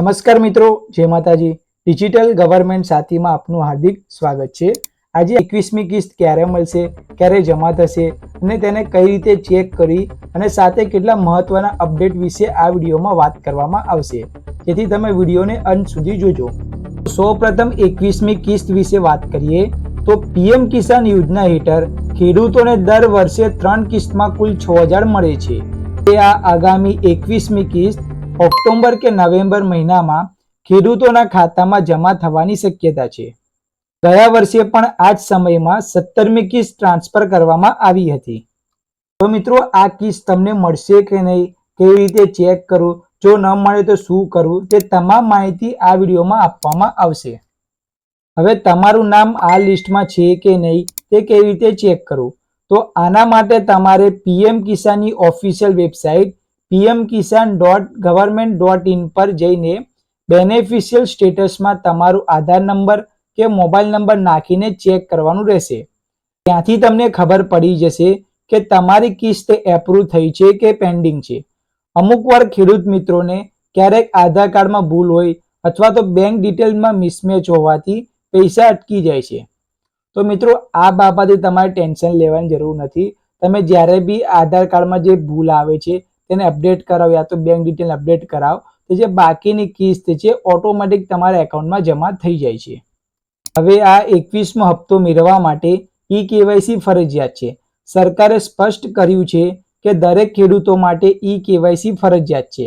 નમસ્કાર મિત્રો, જય માતાજી. ડિજિટલ ગવર્મેન્ટ સાથીમાં આપનું હાર્દિક સ્વાગત છે. આજે એકવીસમી કિસ્ત ક્યારે મળશે, ક્યારે જમા થશે અને તેને કઈ રીતે ચેક કરી અને સાથે કેટલા મહત્વના અપડેટ વિશે આ વિડીયોમાં વાત કરવામાં આવશે. જેથી તમે વિડીયોને અંત સુધી જોજો. સૌપ્રથમ એકવીસમી કિસ્ત વિશે વાત કરીએ, તો પીએમ કિસાન યોજના હેઠળ ખેડૂતોને દર વર્ષે ત્રણ કિસ્તમાં કુલ છ હજાર મળે છે. તે આ આગામી એકવીસમી કિસ્ત ઓક્ટોબર કે નવેમ્બર મહિનામાં ખેડૂતોના ખાતામાં જમા થવાની શક્યતા છે. ગયા વર્ષે પણ આ જ સમયમાં સત્તરમી કિસ્ત ટ્રાન્સફર કરવામાં આવી હતી. તો મિત્રો, આ કિસ્ત તમને મળશે કે નહીં, કેવી રીતે ચેક કરવું, જો ન મળે તો શું કરવું, તે તમામ માહિતી આ વિડીયોમાં આપવામાં આવશે. હવે તમારું નામ આ લિસ્ટમાં છે કે નહીં, તે કેવી રીતે ચેક કરવું? તો આના માટે તમારે PM કિસાનની official website PM Kisan dot government dot in પર જઈને બેનિફિશિયલ સ્ટેટસમાં તમારું આધાર નંબર કે મોબાઈલ નંબર નાખીને ચેક કરવાનું રહેશે. ત્યાંથી તમને ખબર પડી જશે કે તમારી કિસ્ત એપ્રુવ થઈ છે કે પેન્ડિંગ છે. અમુક વાર ખેડૂત મિત્રોને ક્યારેક આધાર કાર્ડમાં ભૂલ હોય અથવા તો બેંક ડિટેલમાં મિસમેચ હોવાથી પૈસા અટકી જાય છે. તો મિત્રો, આ બાબતે તમારે ટેન્શન લેવાની જરૂર નથી. તમે જ્યારે બી આધાર કાર્ડમાં જે ભૂલ આવે છે તેને અપડેટ કરાવો યા તો બેંક ડિટેલ અપડેટ કરાવો. તો જે બાકીની કિસ્ત છે ઓટોમેટિક તમારા એકાઉન્ટમાં જમા થઈ જાય છે. હવે આ એકવીસમો હપ્તો મેળવવા માટે ઈ કેવાયસી ફરજિયાત છે. સરકારે સ્પષ્ટ કર્યું છે કે દરેક ખેડૂતો માટે ઈ કેવાયસી ફરજિયાત છે.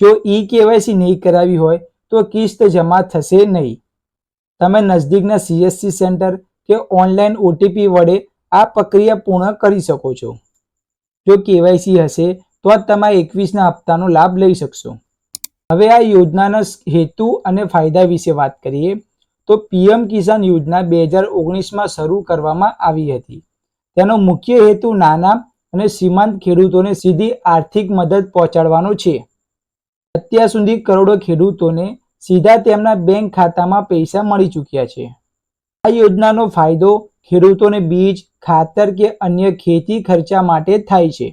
જો ઈ કેવાયસી નહીં કરાવી હોય, તો કિસ્ત જમા થશે નહીં. તમે નજદીકના સીએસસી સેન્ટર કે ઓનલાઈન ઓટીપી વડે આ પ્રક્રિયા પૂર્ણ કરી શકો છો. જો કેવાયસી હશે તો જ તમે એકવીસના હપ્તાનો લાભ લઈ શકશો. હવે આ યોજનાના હેતુ અને ફાયદા વિશે વાત કરીએ, તો પીએમ કિસાન યોજના બે હજાર ઓગણીસમાં શરૂ કરવામાં આવી હતી. તેનો મુખ્ય હેતુ નાના અને સીમાંત ખેડૂતોને સીધી આર્થિક મદદ પહોંચાડવાનો છે. અત્યાર સુધી કરોડો ખેડૂતોને સીધા તેમના બેંક ખાતામાં પૈસા મળી ચૂક્યા છે. આ યોજનાનો ફાયદો ખેડૂતોને બીજ, ખાતર કે અન્ય ખેતી ખર્ચા માટે થાય છે.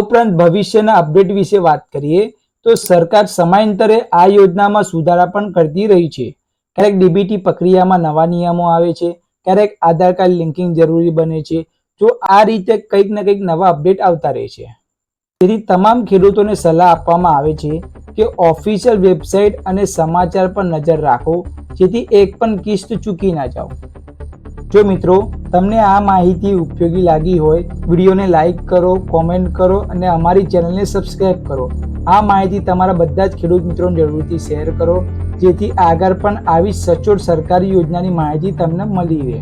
ઉપરાંત ભવિષ્યના અપડેટ વિશે વાત કરીએ, તો સરકાર સમયાંતરે આ યોજનામાં સુધારા પણ કરતી રહી છે. ક્યારેક ડીબીટી પ્રક્રિયામાં નવા નિયમો આવે છે, ક્યારેક આધાર કાર્ડ લિંકિંગ જરૂરી બને છે, જો આ રીતે કંઈક ને કંઈક નવા અપડેટ આવતા રહે છે. તેથી તમામ ખેડૂતોને સલાહ આપવામાં આવે છે કે ઓફિશિયલ વેબસાઇટ અને સમાચાર પર નજર રાખો, જેથી એક પણ કિસ્ત ચૂકી ના જાઓ. જો મિત્રો, તમને આ માહિતી ઉપયોગી લાગી હોય, વિડીયોને લાઇક કરો, કોમેન્ટ કરો અને અમારી ચેનલને સબસ્ક્રાઈબ કરો. આ માહિતી તમારા બધા જ ખેડૂત મિત્રોને જરૂરથી શેર કરો, જેથી આગળ પણ આવી સચોટ સરકારી યોજનાની માહિતી તમને મળી રહે.